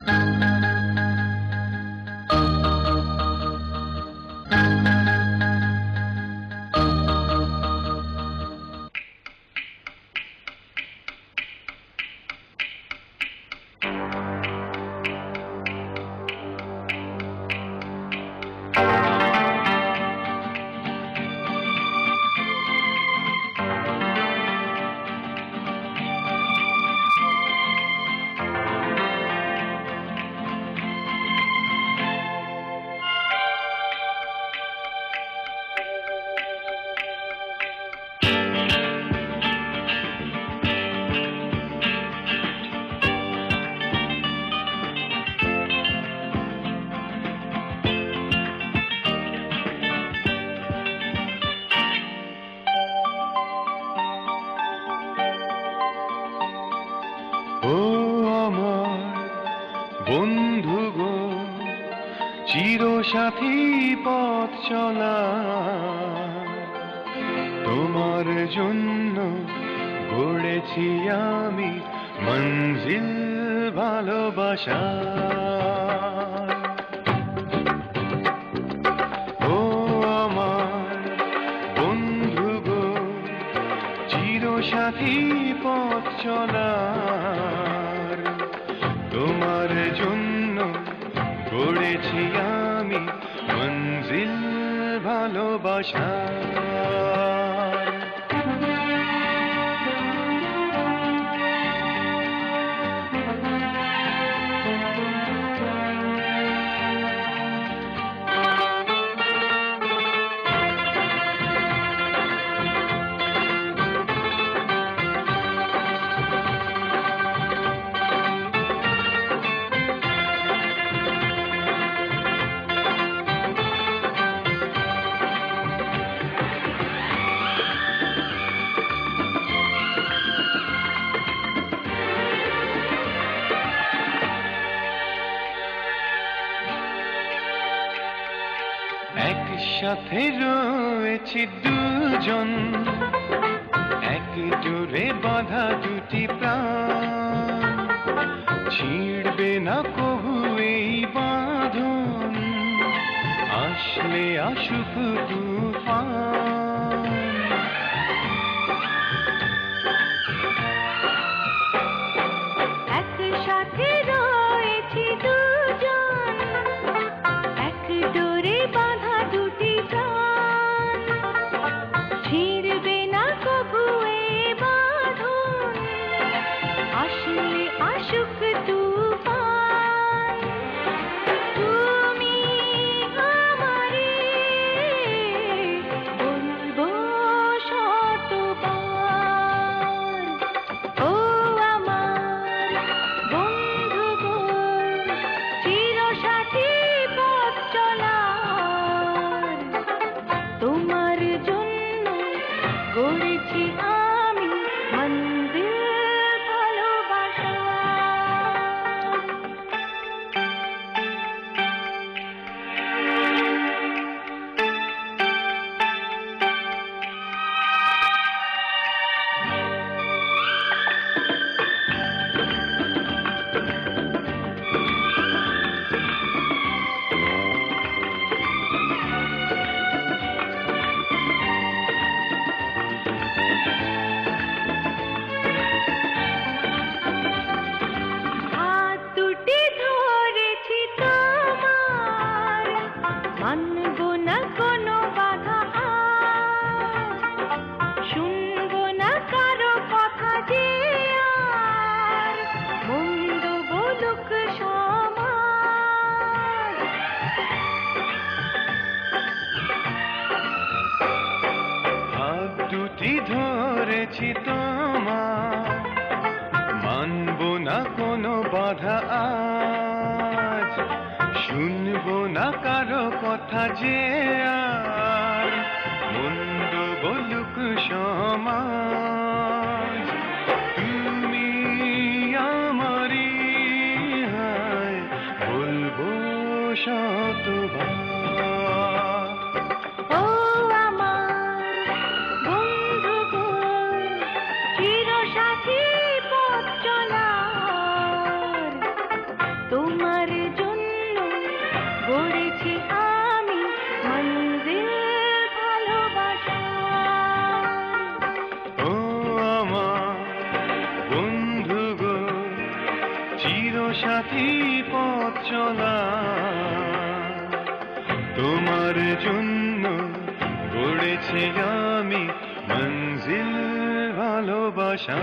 ও চিরসাথী পথ চলা। তোমার জন্য গড়েছি আমি মঞ্জিল ভালোবাসা। ও আমার বন্ধু গো পথ চলার। তোমার জন্য গড়েছি আমি মঞ্জিল ভালোবাসার একসাথে রয়েছি দুজন। এক জোরে বাঁধা দুটি প্রাণ। ছিঁড়বে না কবু এই বাঁধন। আসলে আসুক তুফান দুটি ধরেছি তোমার। মানব না কোনো বাধা আজ, শুনব না কারও কথা যে আর। মন্দ বলুক সমাজ চিরসাথী পথ চলা? তোমার জন্য গড়েছি আমি মঞ্জিল ভালোবাসা।